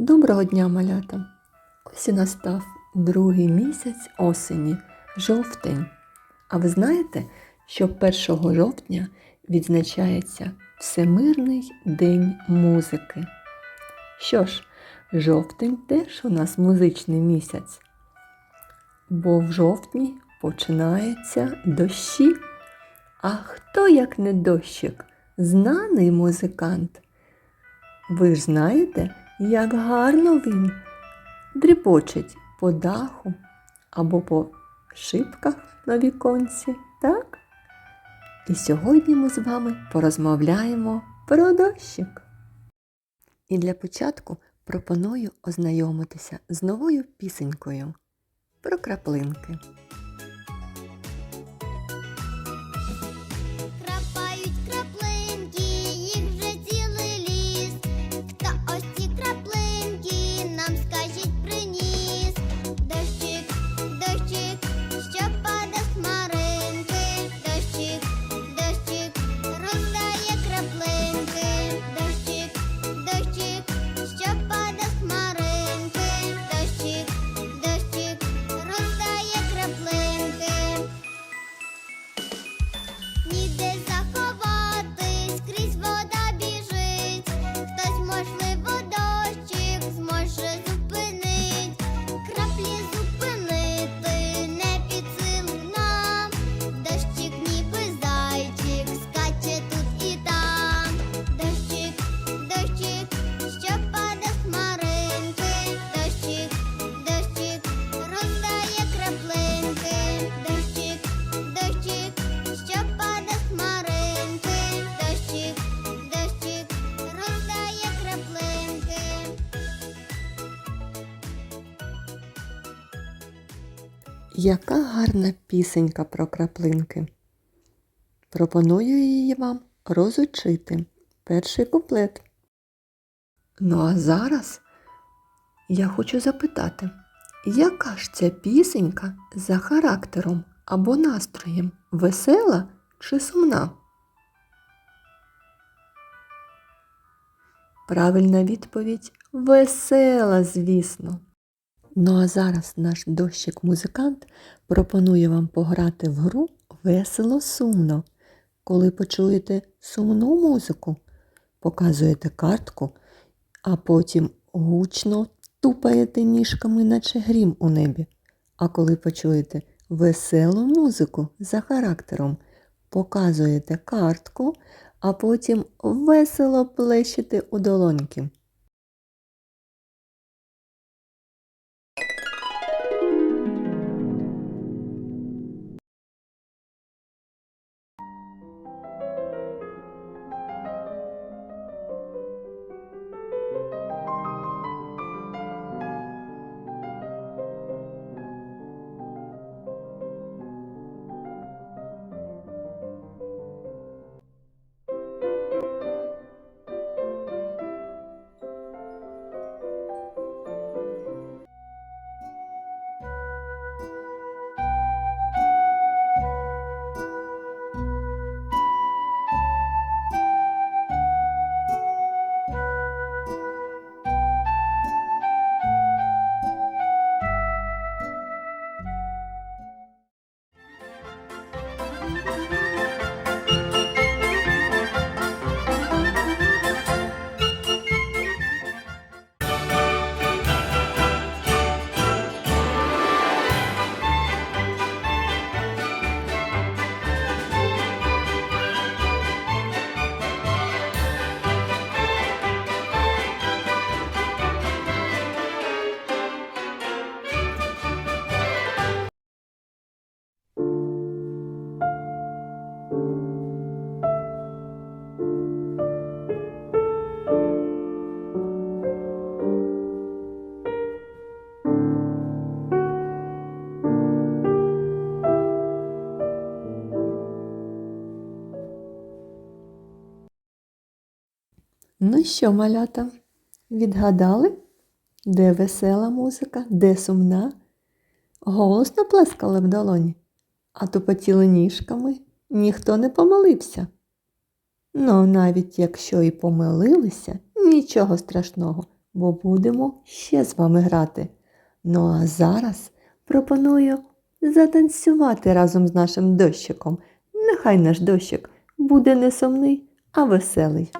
Доброго дня, малята! Ось і настав другий місяць осені, жовтень. А ви знаєте, що 1 жовтня відзначається Всемирний день музики. Що ж, жовтень теж у нас музичний місяць, бо в жовтні починаються дощі. А хто, як не дощик, знаний музикант? Ви ж знаєте, як гарно він дріпочить по даху або по шибках на віконці, так? І сьогодні ми з вами порозмовляємо про дощик. І для початку пропоную ознайомитися з новою пісенькою про краплинки. Яка гарна пісенька про краплинки. Пропоную її вам розучити. Перший куплет. Ну а зараз я хочу запитати, яка ж ця пісенька за характером або настроєм? Весела чи сумна? Правильна відповідь весела, звісно. Ну а зараз наш дощик-музикант пропонує вам пограти в гру весело сумно. Коли почуєте сумну музику, показуєте картку, а потім гучно тупаєте ніжками, наче грім у небі. А коли почуєте веселу музику за характером, показуєте картку, а потім весело плещете у долоньки. Ну що, малята, відгадали, де весела музика, де сумна? Голосно плескали в долоні, а тупотіли ніжками ніхто не помилився. Ну, навіть якщо і помилилися, нічого страшного, бо будемо ще з вами грати. Ну а зараз пропоную затанцювати разом з нашим дощиком. Нехай наш дощик буде не сумний, а веселий.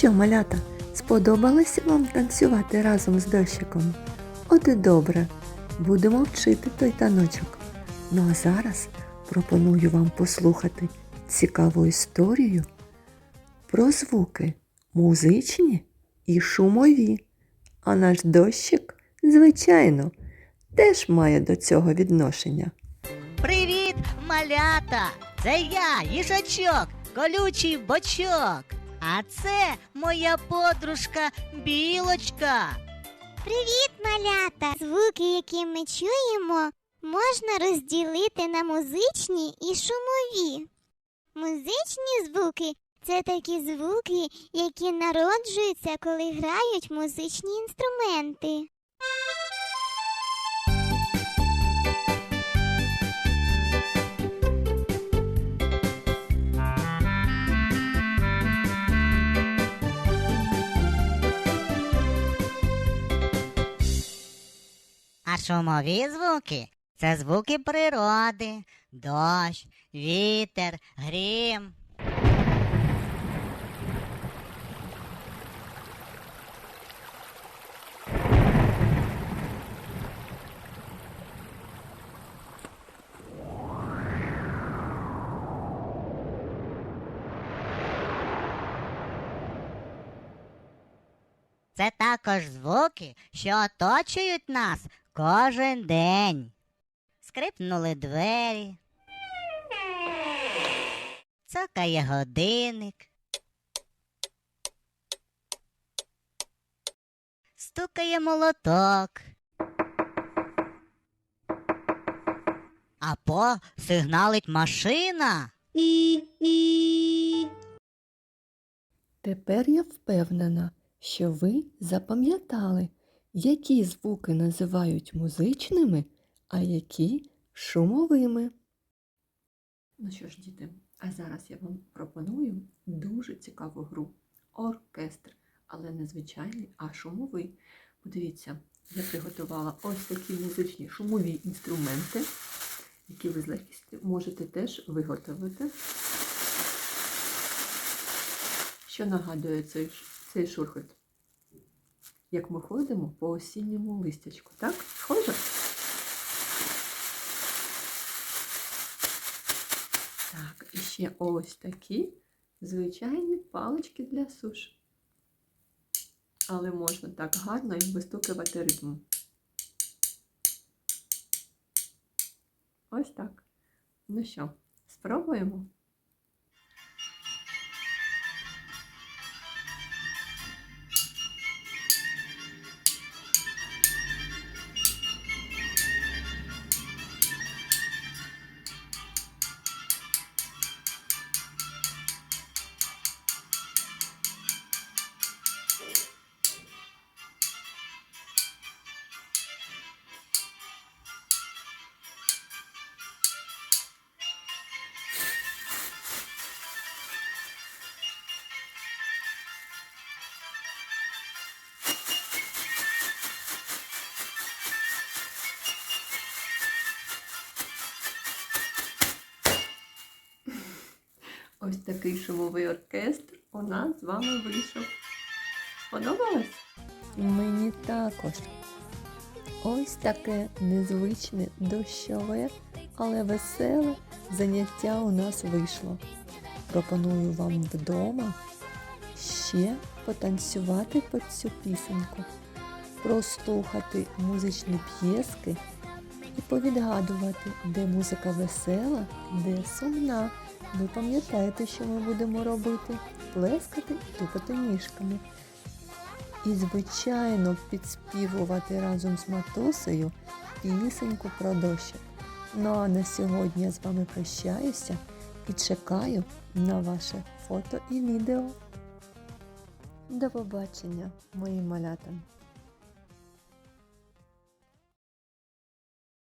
Що, малята, сподобалося вам танцювати разом з дощиком? От і добре, будемо вчити той таночок. Ну а зараз пропоную вам послухати цікаву історію про звуки музичні і шумові. А наш дощик, звичайно, теж має до цього відношення. Привіт, малята! Це я, їжачок, колючий бочок. А це моя подружка білочка. Привіт, малята! Звуки, які ми чуємо, можна розділити на музичні і шумові. Музичні звуки це такі звуки, які народжуються, коли грають музичні інструменти. Шумові звуки це звуки природи, дощ, вітер, грім. Це також звуки, що оточують нас кожен день. Скрипнули двері. Цокає годинник. Стукає молоток. Або сигналить машина. І-і. Тепер я впевнена, що ви запам'ятали, які звуки називають музичними, а які шумовими. Ну що ж, діти, а зараз я вам пропоную дуже цікаву гру. Оркестр, але не звичайний, а шумовий. Подивіться, я приготувала ось такі музичні шумові інструменти, які ви з легкістю можете теж виготовити. Що нагадує цей, цей шурхот? Як ми ходимо по осінньому листячку, так? Схоже? Так, і ще ось такі звичайні палички для суш. Але можна так гарно і вистукувати ритм. Ось так. Ну що, спробуємо? Ось такий шумовий оркестр у нас з вами вийшов. Сподобалось? Мені також. Ось таке незвичне дощове, але веселе заняття у нас вийшло. Пропоную вам вдома ще потанцювати під цю пісеньку, прослухати музичні п'єски і повідгадувати, де музика весела, де сумна. Ви пам'ятаєте, що ми будемо робити? Плескати і тупати ніжками. І, звичайно, підспівувати разом з матусею пісеньку про дощик. Ну а на сьогодні я з вами прощаюся і чекаю на ваше фото і відео. До побачення, мої малята!